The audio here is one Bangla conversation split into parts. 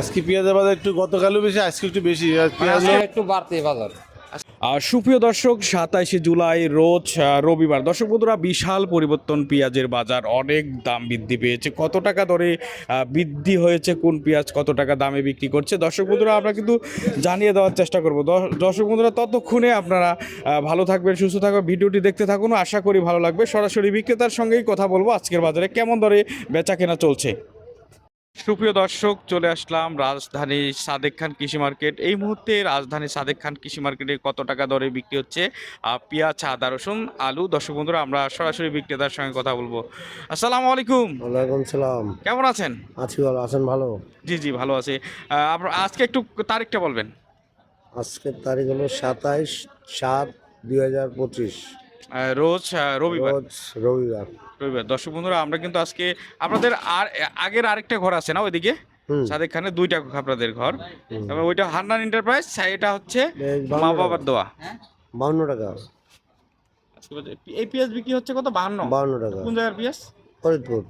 আজকে পেঁয়াজের বাজার একটু গতকালও বেশি আজকে একটু বেশি আর পেঁয়াজ একটু বাড়তে বাজার। আর সুপ্রিয় দর্শক সাতাইশে জুলাই রোজ রবিবার। দর্শক বন্ধুরা বিশাল পরিবর্তন পেঁয়াজের বাজার অনেক দাম বৃদ্ধি পেয়েছে। কত টাকা দরে বৃদ্ধি হয়েছে কোন পেঁয়াজ কত টাকা দামে বিক্রি করছে? দর্শক বন্ধুরা আমরা কিন্তু জানিয়ে দেওয়ার চেষ্টা করব। দর্শক বন্ধুরা ততক্ষণে আপনারা ভালো থাকবেন সুস্থ থাকবেন ভিডিওটি দেখতে থাকুন। আশা করি ভালো লাগবে। সরাসরি বিক্রেতার সঙ্গেই কথা বলব। আজকের বাজারে কেমন দরে বেচা কেনা চলছে? সুপ্রিয় দর্শক চলে আসলাম রাজধানী সাদেক খান কৃষি মার্কেট। এই মুহূর্তে রাজধানী সাদেক খান কৃষি মার্কেটে কত টাকা দরে বিক্রি হচ্ছে? পেঁয়াজ আদা রসুন আলু। দর্শক বন্ধুরা আমরা সরাসরি বিক্রেতার সঙ্গে কথা বলব। আসসালামু আলাইকুম। ওয়ালাইকুম সালাম। কেমন আছেন? আছি ভালো আছেন ভালো? জি জি ভালো আছি। আপনার আজকে একটু তারিখটা বলবেন। আজকের তারিখ হলো সাতাইশ সাত দুই হাজার পঁচিশ। রোজ রবিবার। রবিবার। রবিবার। দর্শক বন্ধুরা আমরা কিন্তু আজকে আপনাদের আর আগের আরেকটা ঘর আছে না ওইদিকে। সাদেক খানে দুইটা আপনাদের ঘর। তবে ওইটা হান্নান এন্টারপ্রাইজ এটা হচ্ছে মা বাবার দোয়া। বাউন্ন টাকা। এই পেঁয়াজ বিক্রি হচ্ছে কত? বাহান্ন। বাউন্ন টাকা। কোন জায়গার পেঁয়াজ? ফরিদপুর।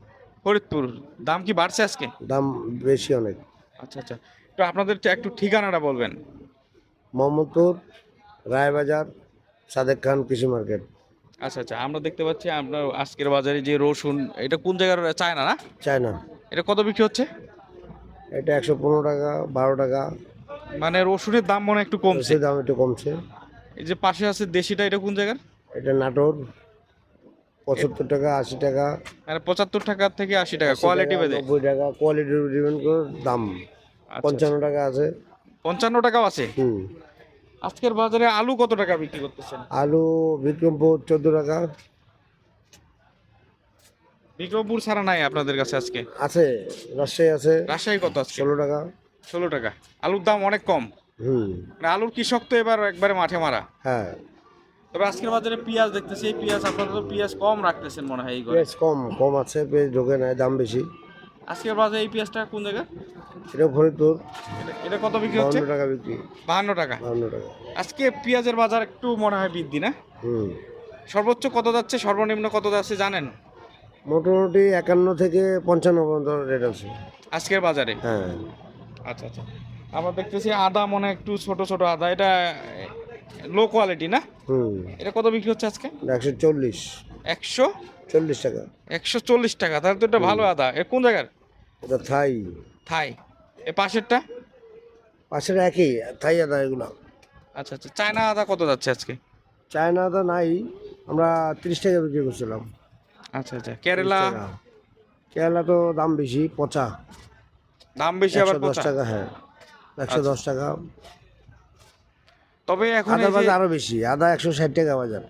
ফরিদপুর। দাম কি বাড়ছে আজকে? দাম বেশি অনেক। আচ্ছা আচ্ছা। তো আপনাদের একটু ঠিকানাটা বলবেন। মোহাম্মদপুর রায়বাজার সাদেক খান কৃষি মার্কেট। আচ্ছা আচ্ছা আমরা দেখতে পাচ্ছি আপনার আজকের বাজারে যে রসুন এটা কোন জায়গার চায়না না? চায়না। এটা কত বিক্রি হচ্ছে? এটা একশো পনেরো টাকা বারো টাকা। মানে রসুনের দাম মনে একটু কমছে। দাম একটু কমছে। এই যে পাশে আছে দেশিটা এটা কোন জায়গার? এটা নাটোর। পঁচাত্তর টাকা আশি টাকা। মানে পঁচাত্তর টাকা থেকে আশি টাকা কোয়ালিটি বেঁধে। নব্বই টাকা কোয়ালিটি ডিপেন্ড করে দাম। আচ্ছা, পঞ্চান্ন টাকা আছে। পঞ্চান্ন টাকাও আছে? হুম। আজকের বাজারে আলু কত টাকা বিক্রি করতেছেন? আলু বিক্রমপুর চোদ্দ টাকা। বিক্রমপুর ছাড়া নাই আপনাদের কাছে আজকে? আছে রাজশাহী আছে। রাজশাহী কত আছে ষোলো টাকা। ষোলো টাকা। আলুর দাম অনেক কম। হুম। মানে আলুর কৃষক তো এবার একবারে মাঠে মারা? হ্যাঁ। তবে আজকের বাজারে পেঁয়াজ দেখতেছি এই পেঁয়াজ আপনারা তো পেঁয়াজ কম রাখতেছেন মনে হয় এই পেঁয়াজ কম কম আছে পেঁয়াজ ঢোকে নাই দাম বেশি। আজকের বাজারে এই পেঁয়াজটা কোন জায়গা এটা ফরিদপুর। এটা- এটা কত বিক্রি হচ্ছে? বাউন্ন টাকা বিক্রি। বাহান্ন টাকা। বাউন্ন টাকা। আজকে পেঁয়াজের বাজার একটু মনে হয় বৃদ্ধি না? হুম। সর্বোচ্চ কত যাচ্ছে? সর্বনিম্ন কত যাচ্ছে জানেন? মোটামুটি একান্ন থেকে পঞ্চান্ন পর্যন্ত রেট আছে। আজকের বাজারে? হ্যাঁ। আচ্ছা আচ্ছা। আমরা দেখতেছি আদা মনে হয় একটু ছোট ছোট আদা। এটা লো কোয়ালিটি না? হুম। এটা কত বিক্রি হচ্ছে আজকে? একশো চল্লিশ। একশো চল্লিশ টাকা। একশো চল্লিশ টাকা তাহলে তো এটা ভালো আদা। এ কোন জায়গার? এটা থাই। থাই। এ পাশেরটা? পাশের একই থাই আদা এগুলো। আচ্ছা আচ্ছা। চায়না আদা কত যাচ্ছে আজকে? চায়না আদা নাই আমরা তিরিশ টাকা বিক্রি করছিলাম। আচ্ছা আচ্ছা। কেরালা? কেরালা তো দাম বেশি পচা। দাম বেশি আবার দশ টাকা হ্যাঁ। একশো দশ টাকা। তবে এখন আদা বাজার আরও বেশি আদা একশো ষাট টাকা বাজার।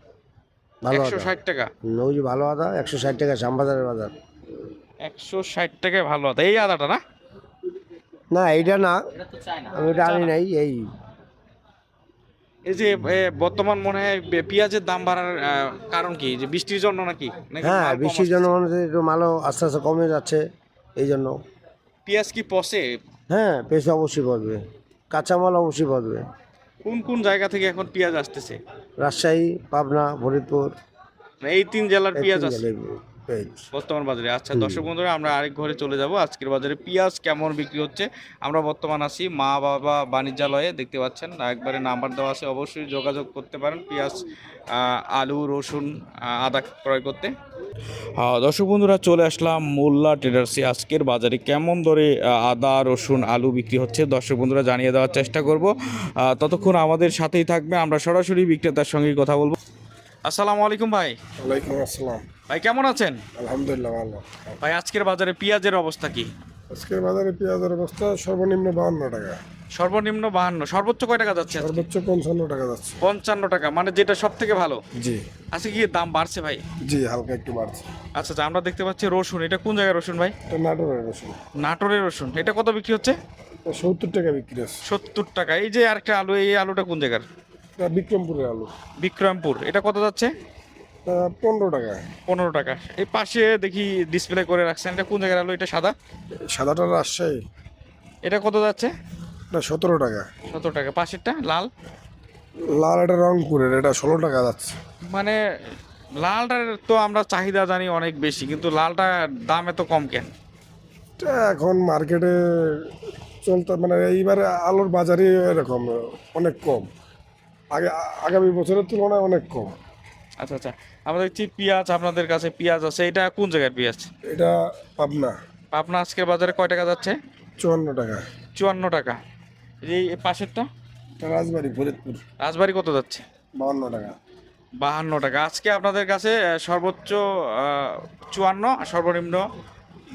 ভালো একশো ষাট টাকা? ওই যে ভালো আদা একশো ষাট টাকা শ্যামবাজারের বাজার। একশো ষাট টাকায় ভালো আদা। এই আদাটা না? না এইটা না। আমি এটা আনি নাই এই। এই যে বর্তমান মনে হয় পেঁয়াজের দাম বাড়ার কারণ কি? যে বৃষ্টির জন্য নাকি? হ্যাঁ বৃষ্টির? জন্য মানুষের একটু মালও আস্তে আস্তে কমে যাচ্ছে এই জন্য। পেঁয়াজ কি পচে? হ্যাঁ পেশা অবশ্যই পড়বে কাঁচামাল অবশ্যই পড়বে কোন কোন জায়গা থেকে এখন পেঁয়াজ আসতেছে? রাজশাহী পাবনা ফরিদপুর। মানে এই তিন জেলার পেঁয়াজ আছে। বর্তমান বাজারে। আচ্ছা দর্শক বন্ধুরা আমরা আরেক ঘরে চলে যাব। আজকের বাজারে পেঁয়াজ কেমন বিক্রি হচ্ছে? আমরা বর্তমান আছি মা বাবা বাণিজ্যালয়ে দেখতে পাচ্ছেন। একবারে নাম্বার দেওয়া আছে অবশ্যই যোগাযোগ করতে পারেন। পেঁয়াজ আলু রসুন আদা ক্রয় করতে। দর্শক বন্ধুরা চলে আসলাম মোল্লা ট্রেডার্সে। আজকের বাজারে কেমন দরে আদা রসুন আলু বিক্রি হচ্ছে? দর্শক বন্ধুরা জানিয়ে দেওয়ার চেষ্টা করব। ততক্ষণ আমাদের সাথেই থাকবে আমরা সরাসরি বিক্রেতার সঙ্গে কথা বলব। আসসালামু আলাইকুম ভাই। ওয়ালাইকুম আসসালাম। ভাই কেমন আছেন? আলহামদুলিল্লাহ ভালো। ভাই আজকের বাজারে পেঁয়াজের অবস্থা কি? আজকের বাজারে পেঁয়াজের অবস্থা সর্বনিম্ন বাহান্ন টাকা। সর্বনিম্ন বাহান্ন। সর্বোচ্চ কয় টাকা যাচ্ছে সর্বোচ্চ পঞ্চান্ন টাকা যাচ্ছে। পঞ্চান্ন টাকা মানে যেটা সব থেকে ভালো? জি। আজকে কি দাম বাড়ছে ভাই? জি হালকা একটু বাড়ছে। আচ্ছা আচ্ছা আমরা দেখতে পাচ্ছি রসুন। এটা কোন জায়গায় রসুন ভাই? এটা নাটোরের রসুন। নাটোরের রসুন। এটা কত বিক্রি হচ্ছে? সত্তর টাকা বিক্রি হচ্ছে। সত্তর টাকা। এই যে আরেকটা আলু এই আলুটা কোন জায়গার? এটা বিক্রমপুরের আলু। বিক্রমপুর। এটা কত যাচ্ছে? পনেরো টাকা। পনেরো টাকা। এই পাশে দেখি ডিসপ্লে করে রাখছেন। এটা কোন জায়গার আলু? এটা সাদা? সাদাটা রাজশাহী। এটা কত যাচ্ছে? এটা সতেরো টাকা। সতেরো টাকা। পাশেরটা লাল? লাল এটা রংপুরের এটা ষোলো টাকা যাচ্ছে। মানে লালটার তো আমরা চাহিদা জানি অনেক বেশি কিন্তু লালটার দাম এত কম কেন? এখন মার্কেটে চলতে মানে এইবারে আলুর বাজারে এরকম অনেক কম। আগে আগামী বছরের তুলনায় অনেক কম। আচ্ছা আচ্ছা। আমরা দেখছি পেঁয়াজ আপনাদের কাছে পেঁয়াজ আছে এটা কোন জায়গার পেঁয়াজ? এটা পাবনা। পাবনা আজকের বাজারে কয় টাকা যাচ্ছে? চুয়ান্ন টাকা। চুয়ান্ন টাকা। এই পাশেরটা? রাজবাড়ি ফরিদপুর। রাজবাড়ি কত যাচ্ছে? বাউন্ন টাকা। বাহান্ন টাকা। আজকে আপনাদের কাছে সর্বোচ্চ চুয়ান্ন সর্বনিম্ন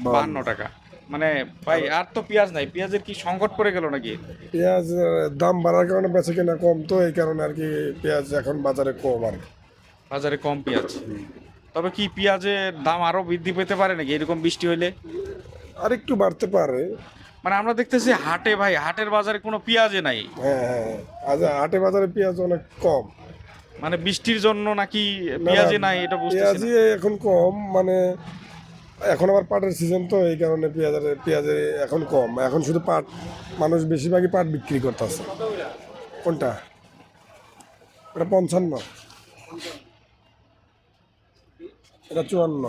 বাহান্ন। টাকা। মানে ভাই আর তো পেঁয়াজ নাই। পেঁয়াজের কি সংকট পড়ে গেল নাকি? পেঁয়াজ দাম বাড়ার কারণে বেচে কেনা কম তো এই কারণে আর কি পেঁয়াজ এখন বাজারে কম আর কি। বাজারে কম পেঁয়াজ। তবে কি পেঁয়াজের দাম আরও বৃদ্ধি পেতে পারে নাকি? এরকম বৃষ্টি হইলে? আর একটু বাড়তে পারে। মানে আমরা দেখতেছি হাটে ভাই হাটের বাজারে কোনো পেঁয়াজে নাই। হ্যাঁ হ্যাঁ হ্যাঁ। আজ হাটে বাজারে পেঁয়াজ অনেক কম। মানে বৃষ্টির জন্য নাকি পেঁয়াজে নাই এটা বুঝতেছি না। পেঁয়াজই এখন কম মানে এখন আবার পাটের সিজন তো এই কারণে পেঁয়াজের পেঁয়াজে এখন কম। এখন শুধু পাট মানুষ বেশিরভাগই পাট বিক্রি করতেছে। কোনটা? এটা পঞ্চান্ন। এটা চুয়ান্ন।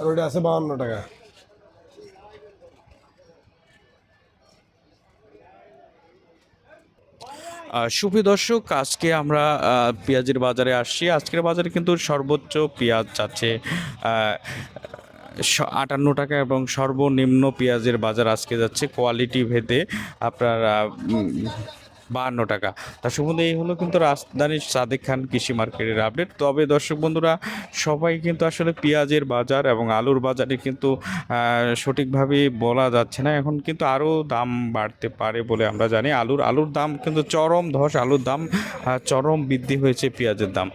আর ওইটা আছে বাউন্ন টাকা। দর্শক, আজকে আমরা পেঁয়াজের বাজারে আসছি। আজকের বাজারে কিন্তু সর্বোচ্চ পেঁয়াজ যাচ্ছে আটান্ন টাকা এবং সর্বনিম্ন পেঁয়াজের বাজার আজকে যাচ্ছে কোয়ালিটি ভেদে। আপনার বাহান্ন টাকা। দর্শক বন্ধু এই হলো কিন্তু রাজধানীর সাদেক খান কৃষি মার্কেটের আপডেট তবে দর্শক বন্ধুরা, সবাই কিন্তু আসলে পেঁয়াজের বাজার এবং আলুর বাজারে কিন্তু সঠিকভাবে বলা যাচ্ছে না। এখন কিন্তু আরও দাম বাড়তে পারে বলে আমরা জানি। আলুর আলুর দাম কিন্তু চরম ধস, আলুর দাম চরম বৃদ্ধি হয়েছে পেঁয়াজের দাম।